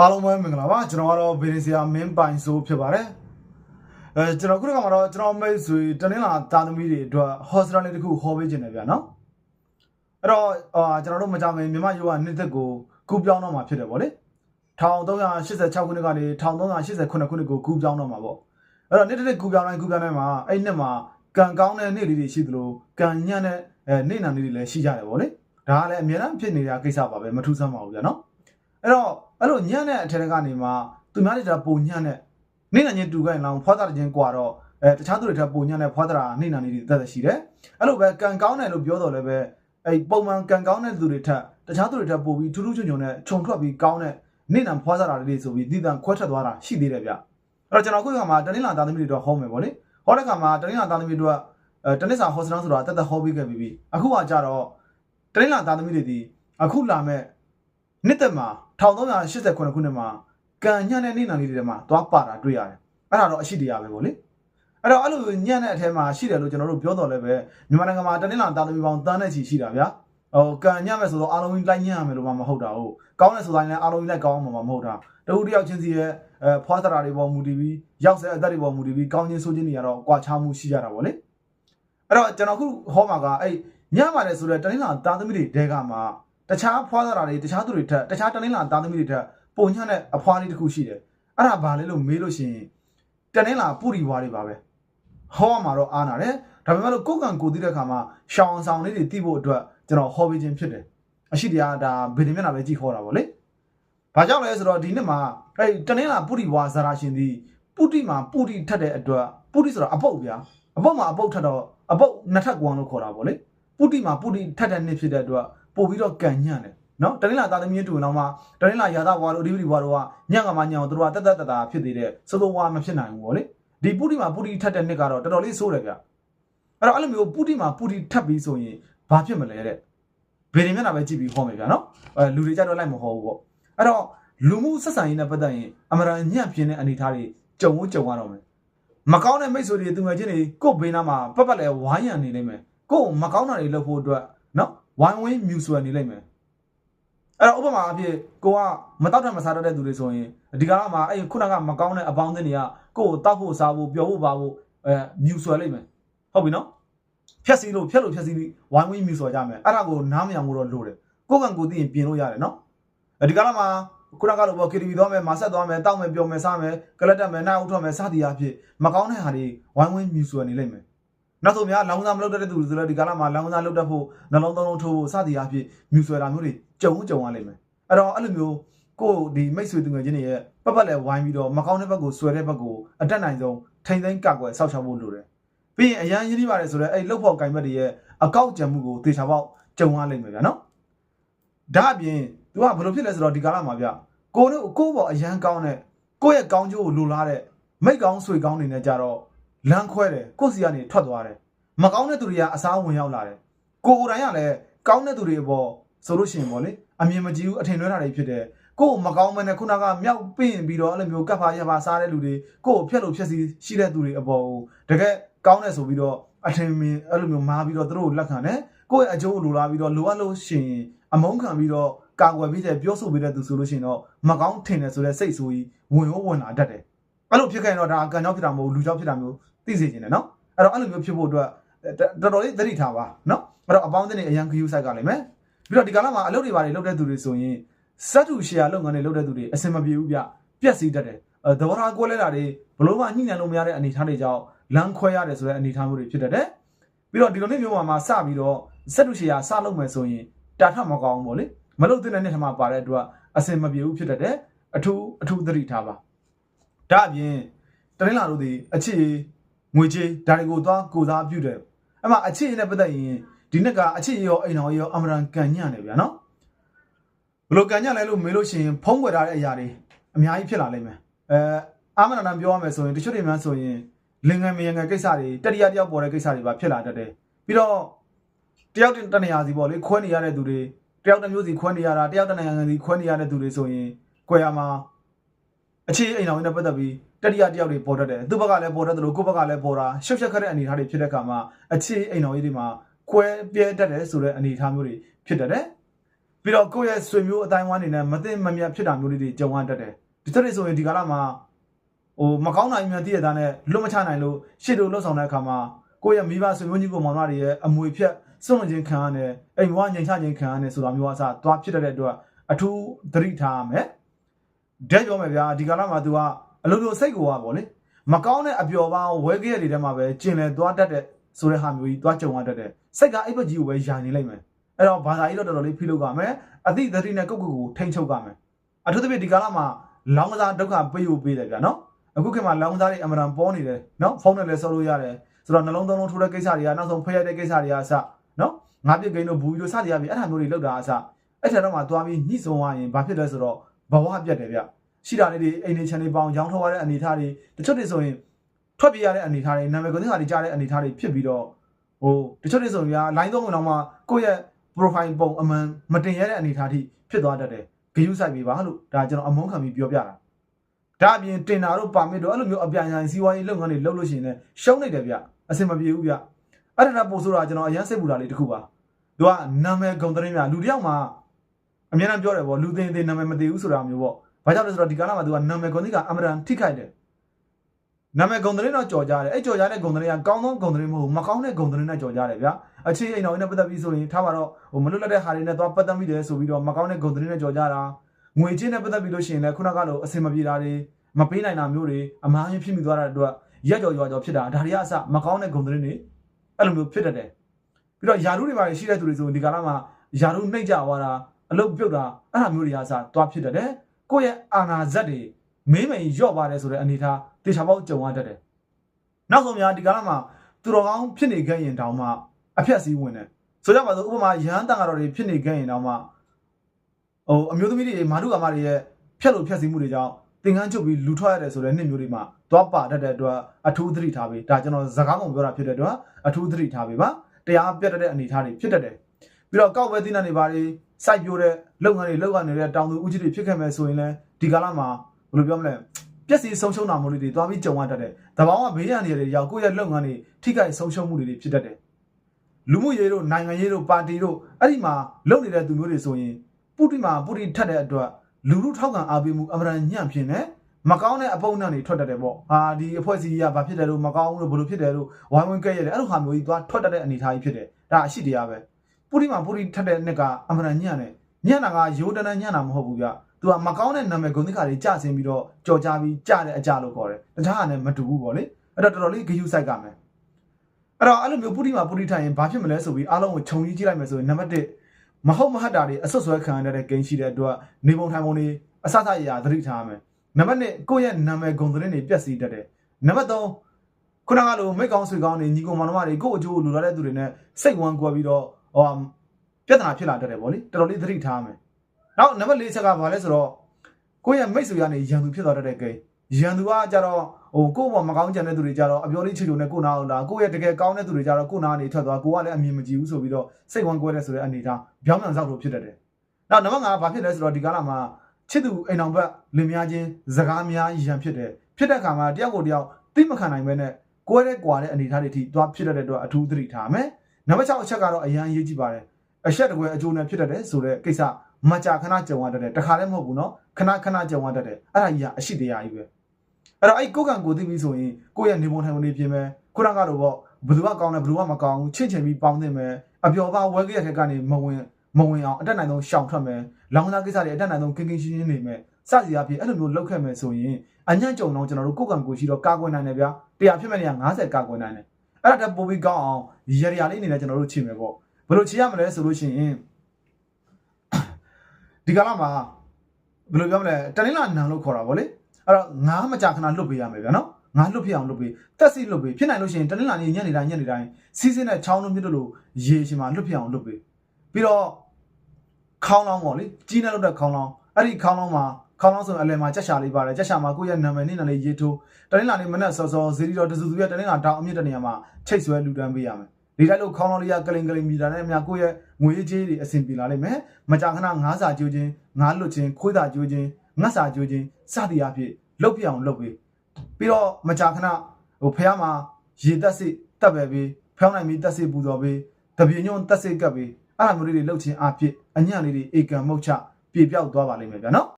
အားလုံးပဲမင်္ဂလာပါကျွန်တော်ကတော့ဗီဒီဆီယာမင်းပိုင်ဆိုဖြစ်ပါတယ်အဲကျွန်တော်ခုနကမှတော့ကျွန်တော်မိတ်ဆွေတနင်္လာတာသမီတွေအတွက် hostel လေးတစ်ခုဟောပေးခြင်းတယ်ဗျာနော်အဲ့တော့အာကျွန်တော်တို့မကြမီမြန်မာယောဂနှစ်သက်ကိုကူပြောင်းတော့မှာဖြစ်တယ်ဗောလေ1386ခုနှစ်ကနေ1388ခုနှစ်ကိုကူပြောင်းတော့မှာဗောအဲ့တော့နေ့တစ်ကူပြောင်းတိုင်းကူပြောင်းတိုင်းမှာအဲ့နှစ်မှာကံကောင်းတဲ့နေ့လေးတွေရှိသလိုကံညံ့တဲ့အဲနေ့နာနေ့တွေလည်းရှိကြတယ်ဗောလေဒါကလည်းအများအားဖြစ်နေတဲ့ကိစ္စပါပဲမထူးဆန်းပါဘူးဗျာနော် အဲ့တော့အဲ့လိုညံ့တဲ့အထက်ကနေမှသူများတွေတပုံညံ့တဲ့နေနိုင်ချင်းတူခိုင်းလောင်ဖွာတာချင်းကွာတော့အဲတခြားသူတွေထက်ပုံညံ့တဲ့ဖွာတာနေနိုင်နေတသက်သက်ရှိတယ်အဲ့လိုပဲကံကောင်းတယ်လို့ပြောတော့လည်းပဲအဲပုံမှန်ကံကောင်းတဲ့သူတွေထက်တခြားသူတွေထက်ပိုပြီးထူးထူးချွန်ချွန်နဲ့ခြုံထွက်ပြီးကောင်းတဲ့နေနိုင်ဖွာတာလေးဆိုပြီးတည်တံခွဲထွက်သွားတာရှိသေးတယ်ဗျအဲ့တော့ကျွန်တော်ခုကမှတနင်္လာသားသမီးတွေတော့ဟောမယ်ဗောလေဟောတဲ့ခါမှာတနင်္လာသားသမီးတွေအဲတနစ်စာဟောစနောင်းဆိုတာတက်တက်ဟောပြီးခဲ့ပြီးပြီအခုကကြတော့တနင်္လာသားသမီးတွေဒီအခုလာမဲ့နှစ်သက်မှာ 1389ခုနှစ်မှာကံညံ့တဲ့နေ့နာလေးတွေထဲမှာသွားပါတာတွေ့ရတယ်။အဲ့ဒါတော့အရှိတရားပဲဗောလေ။အဲ့တော့အဲ့လိုညံ့တဲ့အထဲမှာရှိတယ်လို့ကျွန်တော်တို့ပြောတော်လဲပဲမြန်မာနိုင်ငံမှာတနင်္လာတာသမီပေါင်းတန်းတဲ့ချီရှိတာဗျာ။ဟိုကံညံ့မဲ့ဆိုတော့အားလုံးကြီးလိုက်ညံ့ရမယ်လို့မှမဟုတ်တာဟုတ်။ကောင်းတဲ့ဆိုတိုင်းလည်းအားလုံးကြီးလိုက်ကောင်းအောင်မှမဟုတ်တာ။တခုတယောက်ချင်းစီရဲ့အဲဖွားသရာတွေပေါ်မူတည်ပြီးရောက်စေအသက်တွေပေါ်မူတည်ပြီးကောင်းချင်းဆိုးချင်းတွေကတော့ကွာခြားမှုရှိကြတာဗောလေ။အဲ့တော့ကျွန်တော်ခုဟောမှာကအဲ့ညံ့ပါတယ်ဆိုတော့တနင်္လာတာသမီတွေတဲကမှာ တခြားဖွားသရာတွေတခြားသူတွေထက်တခြားတနင်္လာသားသမီးတွေထက်ပုံညံ့တဲ့အဖွားလေးတစ်ခုရှိတယ်အဲ့ဒါဘာလဲလို့မေးလို့ရှိရင်တနင်္လာပူရီဝါတွေပါပဲဟောမှာတော့အားနာတယ်ဒါပေမဲ့လို့ကိုယ်ကံကိုသိတဲ့ခါမှာရှောင်းဆောင်လေးတွေသိဖို့အတွက်ကျွန်တော်ဟောပေးခြင်းဖြစ်တယ်အရှိတရားဒါဗေဒမျက်နှာပဲကြည့်ခေါ်တာဗောလေဘာကြောင့်လဲဆိုတော့ဒီနှစ်မှာအဲ့တနင်္လာပူရီဝါဇာရာရှင်ဒီပုတိမှာပုတိထက်တဲ့အတွက်ပုတိဆိုတာအပုတ်ဗျာအပုတ်မှာအပုတ်ထက်တော့အပုတ်နှစ်ထပ်ကွာလို့ခေါ်တာဗောလေပုတိမှာပုတိထက်တဲ့နှစ်ဖြစ်တဲ့အတွက် ပို့ပြီးတော့ကန်ညံ့တယ်နော်တနင်္လာသားသမီးတူအောင်မှတနင်္လာရာသဘွားတို့အဓိပတိဘွားတို့ကညံ့ကမှညံ့အောင်တို့ကတက်တက်တတာဖြစ်နေတဲ့စိုးစိုးဝါမဖြစ်နိုင်ဘူးဗောလေဒီပုတိမှာပုတိထက်တဲ့နှစ်ကတော့တော်တော်လေးဆိုးတယ်ဗျအဲ့တော့အဲ့လိုမျိုးပုတိမှာပုတိထပ်ပြီးဆိုရင်ဘာဖြစ်မလဲတဲ့ဗေဒင်မျက်နှာပဲကြည့်ပြီးဟောမယ်ဗျာနော်အဲလူတွေကြတော့လိုက်မဟောဘူးပေါ့အဲ့တော့လူမှုဆက်ဆံရေးနဲ့ပတ်သက်ရင်အမရန်ညံ့ပြင်းတဲ့အနေအထားတွေကြုံဖို့ကြုံရတော့မယ်မကောင်းတဲ့မိတ်ဆွေတွေသူငယ်ချင်းတွေကိုယ့်ဘေးနားမှာပတ်ပတ်လဲဝိုင်းရံနေနေမယ်ကိုယ်မကောင်းတာတွေလုပ်ဖို့အတွက်နော် ဝိုင်းဝင်းမြူဆွဲနေလိမ့်မယ်အဲ့တော့ဥပမာအဖြစ်ကိုကမတောက်တယ်မစားတတ်တဲ့သူတွေဆိုရင်ဒီကာလမှာအဲ့ခုနကမကောင်းတဲ့အပေါင်းအသင်းတွေကကိုယ်ကိုတောက်ဖို့စားဖို့ပျော်ဖို့ပါဖို့အဲမြူဆွဲလိမ့်မယ်ဟုတ်ပြီနော်ဖြက်စီလို့ဖြက်လို့ဖြက်စီပြီးဝိုင်းဝင်းမြူဆွဲကြမယ်အဲ့ဒါကိုနားမရမှုတော့လိုတယ်ကိုယ်ကံကိုသိရင်ပြင်လို့ရတယ်နော်အဲဒီကာလမှာခုနကလိုပေါ့ KTV သွားမယ်မာဆက်သွားမယ်တောက်မယ်ပျော်မယ်စားမယ်ကလတ်တက်မယ်နားဥထွက်မယ်စသည်အဖြစ်မကောင်းတဲ့ဟာတွေဝိုင်းဝင်းမြူဆွဲနေလိမ့်မယ် နောက်ဆိုများလောင်းစားမလုပ်တတ်တဲ့သူတွေဆိုလည်းဒီကာလမှာလောင်းစားလုပ်တတ်ဖို့နှလုံးသုံးလုံးထိုးဖို့စသည်အဖြစ်မြူဆွဲတာမျိုးတွေကြုံကြုံရလိမ့်မယ်အဲ့တော့အဲ့လိုမျိုးကိုယ်ဒီမိတ်ဆွေသူငယ်ချင်းတွေရဲ့ပတ်ပတ်လဲဝိုင်းပြီးတော့မကောင်းတဲ့ဘက်ကိုဆွဲတဲ့ဘက်ကိုအတက်နိုင်ဆုံးထိမ့်သိမ်းကကွယ်ဆောက်ရှောက်ဖို့လိုတယ်ပြီးရင်အရန်ရင်းနှီးပါတယ်ဆိုတော့အဲ့လှုပ်ဖို့ကင်ဘက်တွေရဲ့အကောက်ကြံမှုကိုသေချာပေါက်ကြုံရလိမ့်မယ်ဗျာနော်ဒါအပြင် तू ကဘယ်လိုဖြစ်လဲဆိုတော့ဒီကာလမှာဗျကိုတို့ကိုယ့်ဘောအရန်ကောင်းတဲ့ကိုယ့်ရဲ့ကောင်းကျိုးကိုလိုလားတဲ့မိတ်ကောင်းဆွေကောင်းနေနေကြတော့ လမ်းခွဲတယ်ကိုယ့်စီကနေထွက်သွားတယ်မကောင်းတဲ့သူတွေကအစားဝင်ရောက်လာတယ်ကိုကိုယ်တိုင်ကလည်းကောင်းတဲ့သူတွေအပေါ်ဆိုလို့ရှိရင်ပေါ့လေအမြင်မကြည့်ဘူးအထင်လွဲတာတွေဖြစ်တယ်ကိုယ်မကောင်းမနဲ့ခုနကမြောက်ပင့်ပြီးတော့အဲ့လိုမျိုးကပ်ဖာရပါစားတဲ့လူတွေကိုယ်ကိုဖျက်လို့ဖျက်စီရှိတဲ့သူတွေအပေါ်ကိုတကယ်ကောင်းတယ်ဆိုပြီးတော့အထင်မြင်အဲ့လိုမျိုးမာပြီးတော့သူတို့ကိုလက်ခံတယ်ကိုယ့်ရဲ့အကျိုးလိုလားပြီးတော့လိုအပ်လို့ရှိရင်အမုန်းခံပြီးတော့ကာကွယ်ပြီးတဲ့ပြောဆိုပြီးတဲ့သူဆိုလို့ရှိရင်တော့မကောင်းထင်တယ်ဆိုတဲ့စိတ်ဆိုကြီးဝင်ရောဝင်လာတတ်တယ် အဲ့လိုဖြစ်ခဲ့ရင်တော့ဒါကံကြောင့်ဖြစ်တာမဟုတ်ဘူးလူကြောင့်ဖြစ်တာမျိုးသိစေချင်တယ်နော်အဲ့တော့အဲ့လိုမျိုးဖြစ်ဖို့အတွက်တော်တော်လေးသတိထားပါနော်အဲ့တော့အပေါင်းအသင်းတွေအရန်ခယူဆိုင်ကလိမ့်မယ်ပြီးတော့ဒီကာလမှာအလုပ်တွေဘာတွေလုပ်တဲ့သူတွေဆိုရင်စက်တူရှယ်ယာလုပ်ငန်းတွေလုပ်တဲ့သူတွေအဆင်မပြေဘူးဗျပြက်စီးတတ်တယ်အဲသဘောထားကွဲလဲတာတွေဘလို့မှညှိနှိုင်းလို့မရတဲ့အနေအထားတွေကြောင့်လမ်းခွဲရတယ်ဆိုတဲ့အနေအထားမျိုးတွေဖြစ်တတ်တယ်ပြီးတော့ဒီလိုလေးမျိုးမှာမှစပြီးတော့စက်တူရှယ်ယာစလုပ်မယ်ဆိုရင်တာထမကောင်းဘူးဗောလေမလုပ်တဲ့နေ့ထမှာပါတဲ့အတွက်အဆင်မပြေဘူးဖြစ်တတ်တယ်အထူးအထူးသတိထားပါ ဒါအပြင်တရင်းလာတို့ဒီအချစ်ငွေကြေးဒါတွေကိုသွားကိုစားပြုတယ်အဲ့မှာအခြေအနေနဲ့ပတ်သက်ရင်ဒီနှစ်ကအခြေရောအိမ်တော်ရောအမရန်ကန်ညံ့တယ်ဗျာနော်ဘလို့ကန်ညံ့လဲလို့မေးလို့ရှိရင်ဖုံးကွယ်ထားတဲ့အရာတွေအများကြီးဖြစ်လာလိမ့်မယ်အဲအာမနာနာပြောရမယ်ဆိုရင်တချို့တွေများဆိုရင်လင်ငယ်မယငယ်ကိစ္စတွေတတိယတယောက်ပေါ်တဲ့ကိစ္စတွေပါဖြစ်လာတတ်တယ်ပြီးတော့တယောက်တနေရာစီပေါ့လေခွဲနေရတဲ့သူတွေတယောက်တစ်မျိုးစီခွဲနေရတာတယောက်တစ်နိုင်ငံစီခွဲနေရတဲ့သူတွေဆိုရင်ကွယ်ရမှာ အခြေအိမ်တော်နဲ့ပတ်သက်ပြီးတတိယတယောက်တွေပေါ်တတ်တယ်သူ့ဘက်ကလည်းပေါ်တတ်တယ်လို့ကိုယ့်ဘက်ကလည်းပေါ်တာရှုပ်ရှက်ခက်တဲ့အနေအထားတွေဖြစ်တဲ့အခါမှာအခြေအိမ်တော်ကြီးတွေမှာကွဲပြဲတတ်တယ်ဆိုတဲ့အနေအထားမျိုးတွေဖြစ်တတ်တယ်ပြီးတော့ကိုယ့်ရဲ့ဆွေမျိုးအတိုင်းဝိုင်းနေနဲ့မသိမမြတ်ဖြစ်တာမျိုးလေးတွေကြုံရတတ်တယ်ဒီချက်တွေဆိုရင်ဒီကာလမှာဟိုမကောင်းတာအမြင်တည့်ရတဲ့နဲ့လွတ်မချနိုင်လို့ရှေ့တို့လွတ်ဆောင်တဲ့အခါမှာကိုယ့်ရဲ့မိဘဆွေမျိုးကြီးကိုမောင်နှမတွေရဲ့အမွေဖြတ်စွန့်လွတ်ခြင်းခံရတယ်အိမ်ဘဝငြိမ်ချခြင်းခံရတယ်ဆိုတာမျိုးအစားသွားဖြစ်တတ်တဲ့အတွက်အထူးသတိထားရမယ် ဒက်ပြောမယ်ဗျာဒီကာလမှာ तू ကအလိုလိုစိတ်ကိုကပေါ့လေမကောင်းတဲ့အပျော်ပါဝဲကြရတွေထဲမှာပဲကျင်လည်သွားတတ်တဲ့ဆိုတဲ့ဟာမျိုးကြီးသွားကြုံရတတ်တယ်စိတ်ကအိပ်ပကြီးကိုပဲယာနေလိုက်မယ်အဲ့တော့ဘာသာရေးတော့တော်တော်လေးဖိလုပ်ရမယ်အသည့်သတိနဲ့ကိုယ့်ကိုယ်ကိုထိန်းချုပ်ရမယ်အထူးသဖြင့်ဒီကာလမှာလောင်းကစားဒုက္ခပေးဖို့ပေးတယ်ဗျာနော်အခုခေတ်မှာလောင်းကစားတွေအမှန်တန်ပေါ်နေတယ်နော်ဖုန်းနဲ့လည်းဆော်လို့ရတယ်ဆိုတော့နှလုံးသုံးလုံးထိုးတဲ့ကိစ္စတွေကနောက်ဆုံးဖျက်ရတဲ့ကိစ္စတွေကအစနော်ငါပြစ်ကိန်းတို့ဘူးတို့စသည်အပြင်အဲ့ဒါမျိုးတွေလောက်တာအစအဲ့ထက်တော့မှသွားပြီးညှိစုံရရင်ဘာဖြစ်လဲဆိုတော့ ဘဝပြတ်တယ်ဗျရှိတာလေးတွေအိမ်နေချန်နေပေါင်းရောင်းထောက်ရတဲ့အနေအထားတွေတချို့တွေဆိုရင်ထွက်ပြေးရတဲ့အနေအထားတွေနာမည်ကိုသိတာတွေကြားတဲ့အနေအထားတွေဖြစ်ပြီးတော့ဟိုတချို့တွေဆိုရင်ဗျာ line သုံးဝင်တော့မှကိုယ့်ရဲ့ profile ပုံအမှန်မတင်ရတဲ့အနေအထားထိဖြစ်သွားတတ်တယ်ဂယုစိုက်ပေးပါလို့ဒါကျွန်တော်အမုန်းခံပြီးပြောပြတာဒါအပြင်တင်တာတို့ပါမစ်တို့အဲ့လိုမျိုးအပြိုင်ဆိုင်စီးပွားရေးလုပ်ငန်းတွေလုပ်လို့ရှိရင်လည်းရှုံးနေတယ်ဗျအဆင်မပြေဘူးဗျအဲ့ဒါပို့ဆိုတာကျွန်တော်အရင်စိတ်ပူတာလေးတစ်ခုပါသူကနာမည်ဂုံသတင်းများလူတစ်ယောက်မှာ အများနဲ့ပြောတယ်ပေါ့လူသိသိနာမည်မသိဘူးဆိုတာမျိုးပေါ့ဘာကြောင့်လဲဆိုတော့ဒီကာလမှာသူကနာမည်ဂုံသိကအမရန်ထိခိုက်တယ်နာမည်ဂုံသတင်းတော့ကြော်ကြတယ်အဲ့ကြော်ကြတဲ့ဂုံသတင်းကကောင်းသောဂုံသတင်းမဟုတ်ဘူးမကောင်းတဲ့ဂုံသတင်းနဲ့ကြော်ကြတယ်ဗျအခြေအိမ်တော်နဲ့ပတ်သက်ပြီးဆိုရင်ထားပါတော့ဟိုမလွတ်လပ်တဲ့ဟာတွေနဲ့သွားပတ်သက်မိတယ်ဆိုပြီးတော့မကောင်းတဲ့ဂုံသတင်းနဲ့ကြော်ကြတာငွေချင်းနဲ့ပတ်သက်ပြီးလို့ရှိရင်လည်းခုနကလိုအစင်မပြေတာတွေမပေးနိုင်တာမျိုးတွေအမားကြီးဖြစ်မိသွားတာတို့ရက်ကြော်ရွာကြော်ဖြစ်တာဒါတွေကအစမကောင်းတဲ့ဂုံသတင်းတွေအဲ့လိုမျိုးဖြစ်တတ်တယ်ပြီးတော့ယာရုတွေပါရှိတဲ့သူတွေဆိုဒီကာလမှာယာရုနှိမ့်ကြသွားတာ အလုတ်ပြုတ်တာအဲ့ဒါမျိုးတွေကအစသွားဖြစ်တတ်တယ်ကိုယ့်ရဲ့အာနာဇက်တွေမင်းမိန်ရော့ပါတယ်ဆိုတဲ့အနေထားတေချာပေါက်ကြုံရတတ်တယ်နောက်ဆုံးများဒီကာလမှာသူတော်ကောင်းဖြစ်နေခဲ့ရင်တောင်မှအဖြတ်စည်းဝင်တယ်ဆိုကြပါစို့ဥပမာရဟန်းတန်ဃာတော်တွေဖြစ်နေခဲ့ရင်တောင်မှဟိုအမျိုးသမီးတွေမာဓုကာမတွေရဲ့ဖြတ်လို့ဖြတ်စည်းမှုတွေကြောင့်သင်္ကန်းချုပ်ပြီးလူထွက်ရတယ်ဆိုတဲ့နှစ်မျိုးတွေမှာသွားပါတတ်တဲ့အတွက်အထူးသတိထားပေးဒါကျွန်တော်စကားပုံပြောတာဖြစ်တဲ့အတွက်အထူးသတိထားပေးပါတရားပြတ်တဲ့အနေအထားတွေဖြစ်တတ်တယ် ပြီးတော့ကောက်ဝဲသီးနှံတွေပါတွေစိုက်ပျိုးတဲ့လုပ်ငန်းတွေလုပ်ရနေတဲ့တောင်သူဦးကြီးတွေဖြစ်ခဲ့မဲ့ဆိုရင်လည်းဒီကာလမှာဘယ်လိုပြောမလဲပျက်စီးဆုံးရှုံးတာမျိုးတွေတွားပြီးကြုံရတတ်တယ်။တဘောင်းကဘေးရန်တွေရောက်ကိုယ့်ရဲ့လုပ်ငန်းတွေထိခိုက်ဆုံးရှုံးမှုတွေဖြစ်တတ်တယ်။လူမှုရေးတို့နိုင်ငံရေးတို့ပါတီတို့အဲ့ဒီမှာလုပ်နေတဲ့သူမျိုးတွေဆိုရင်ပုတိမှာပုတိထက်တဲ့အတွက်လူလူထောက်ခံအားပေးမှုအမှန်ညံ့ဖြစ်နေမကောင်းတဲ့အပုံနဲ့တွေထွက်တတ်တယ်ပေါ့။ဟာဒီအဖွဲ့အစည်းကဘာဖြစ်တယ်လို့မကောင်းဘူးလို့ဘယ်လိုဖြစ်တယ်လို့ဝိုင်းဝန်းကြက်ရတယ်အဲ့လိုဟာမျိုးကြီးသွားထွက်တတ်တဲ့အနေအထားကြီးဖြစ်တယ်။ဒါအရှိတရားပဲ။ ပုတိမှာပုတိထက်တဲ့နှစ်ကအမှန်ညံ့တယ်။ညံ့တာကရိုးတန်းတန်းညံ့တာမဟုတ်ဘူးဗျ။ तू ကမကောင်းတဲ့နာမည်ဂုဏ်သိက္ခာတွေကြဆင်းပြီးတော့ကြော်ကြပြီးကြတဲ့အကြလို့ခေါ်တယ်တခြားကလည်းမတူဘူးပေါ့လေအဲ့တော့တော်တော်လေးဂယုစိုက်ကမယ်အဲ့တော့အဲ့လိုမျိုးပုရိမာပုရိထိုင်ရင်ဘာဖြစ်မလဲဆိုပြီးအားလုံးကိုခြုံကြီးကြည့်လိုက်မယ်ဆိုရင်နံပါတ်1မဟုတ်မဟတ်တာတွေအဆွတ်ဆွဲခံရတဲ့ဂိမ်းရှိတဲ့အတွက်နေပုံထိုင်ပုံတွေအဆအဆအရာသတိထားရမယ်နံပါတ်2ကိုယ့်ရဲ့နာမည်ဂုဏ်သတင်းတွေပြက်စီးတတ်တယ်နံပါတ်3ခုနကလိုမိတ်ကောင်းဆွေကောင်းတွေညီကောင်မောင်နှမတွေကိုယ့်အကျိုးကိုလူလာတဲ့သူတွေနဲ့စိတ်ဝမ်းကွာပြီးတော့ ဟောပြဿနာဖြစ်လာတတ်တယ်ဗောလေတော်တော်လေးသတိထားရမယ်နောက်နံပါတ်4ချက်ကဘာလဲဆိုတော့ကိုယ့်ရဲ့မိတ်ဆွေကနေရန်သူဖြစ်သွားတတ်တဲ့ဂိမ်းရန်သူကကြတော့ဟိုကိုယ့်ဘောမကောင်းကြတဲ့သူတွေကြတော့အပြောလေးချီချုံနဲ့ကိုနာအောင်လားကိုယ့်ရဲ့တကယ်ကောင်းတဲ့သူတွေကြတော့ကိုနာကနေထွက်သွားကိုကလည်းအမြင်မကြည့်ဘူးဆိုပြီးတော့စိတ်ဝမ်းကွဲတဲ့ဆိုတဲ့အနေထားပြောင်းပြန်ဆောက်လို့ဖြစ်တတ်တယ်။နောက်နံပါတ်5ဘာဖြစ်လဲဆိုတော့ဒီကာလမှာချစ်သူအိမ်အောင်ဘက်လင်များချင်းစကားများရန်ဖြစ်တယ်ဖြစ်တဲ့အခါမှာတယောက်ကိုတယောက်သိမခံနိုင်ပဲနဲ့ကိုယ်ရဲ့ကွာတဲ့အနေထားတွေထိသွားဖြစ်တတ်တဲ့အတွက်အထူးသတိထားမယ်။ နံပါတ်6အချက်ကတော့အရန်ရေးကြည့်ပါတယ်။အချက်တကွယ်အကျိုးနဲ့ဖြစ်တတ်တယ်ဆိုတဲ့ကိစ္စမကြာခဏကြုံရတတ်တယ်တခါလည်းမဟုတ်ဘူးเนาะခဏခဏကြုံရတတ်တယ်အဲ့ဒါကြီးကအရှိတရားကြီးပဲအဲ့တော့အဲ့ကိုကံကိုသိပြီဆိုရင်ကိုယ့်ရဲ့နေပုံထိုင်ပုံတွေပြင်မယ်ခုနကတော့ပေါ့ဘယ်သူကကောင်းလဲဘယ်သူကမကောင်းဘူးချင့်ချင်ပြီးပေါင်းသင့်မယ်အပျော်ပါဝဲကြရတဲ့ကနေမဝင်မဝင်အောင်အတက်နိုင်ဆုံးရှောင်ထွက်မယ်လောင်းသားကိစ္စတွေအတက်နိုင်ဆုံးကင်းကင်းရှင်းရှင်းနေမယ်စစီအဖြစ်အဲ့လိုမျိုးလောက်ခဲ့မယ်ဆိုရင်အညံ့ကြုံတော့ကျွန်တော်တို့ကိုကံကိုရှိတော့ကာကွယ်နိုင်တယ်ဗျာတရားဖြစ်မဲ့နေရာ90ကာကွယ်နိုင်တယ် အဲ့ဒါတက်ပို့ပြီးကောင်းအောင်ရရလေးအနေနဲ့ကျွန်တော်တို့ချိန်မယ်ပေါ့ဘယ်လိုချိန်ရမလဲဆိုလို့ရှိရင်ဒီကလာမှာဘယ်လိုပြောမလဲတနင်္လာနံလို့ခေါ်တာဗောလေအဲ့တော့ငါးမကြခဏလွတ်ပေးရမယ်ဗျာနော်ငါးလွတ်ဖြစ်အောင်လွတ်ပေးတက်စီလွတ်ပေးဖြစ်နိုင်လို့ရှိရင်တနင်္လာနေ့ညနေတိုင်းညနေတိုင်းစီးစင်းတဲ့ချောင်းလုံးမြစ်တို့လိုရေရှင်မှာလွတ်ဖြစ်အောင်လွတ်ပေးပြီးတော့ခေါင်းလောင်းပေါ့လေကြီးနေလို့တဲ့ခေါင်းလောင်းအဲ့ဒီခေါင်းလောင်းမှာ ခေါင်းလောင်းဆိုရင်အလယ်မှာကြက်ရှာလေးပါတယ်ကြက်ရှာမှာကိုယ့်ရဲ့နာမည်နဲ့နာမည်ရေးထိုးတနင်္လာနေ့မနက်စောစောဇီရီတော်တစုစုရဲ့တနင်္လာတောင်အမြင့်တဲ့နေရာမှာချိတ်ဆွဲလူတန်းပေးရမယ်ဒီတိုင်းလို့ခေါင်းလောင်းလေးကကလင်ကလင်မြည်တာနဲ့အများကိုယ့်ရဲ့ငွေကြေးတွေအဆင်ပြေလာလိမ့်မယ်မကြာခဏငါးစာကြိုးချင်းငါးလွတ်ချင်းခွေးစာကြိုးချင်းငတ်စာကြိုးချင်းစသည်အဖြစ်လုတ်ပြအောင်လုပ်ပေးပြီးတော့မကြာခဏဟိုဖះမှာရေတက်စစ်တက်ပဲပေးဖျောင်းနိုင်ပြီးတက်စစ်ပူတော်ပေးတပြေညွန့်တက်စစ်ကပ်ပေးအဲ့ဒါမျိုးလေးတွေလှုပ်ခြင်းအဖြစ်အညံ့လေးတွေအေကံမုတ်ချပြေပြောက်သွားပါလိမ့်မယ်ဗျာနော်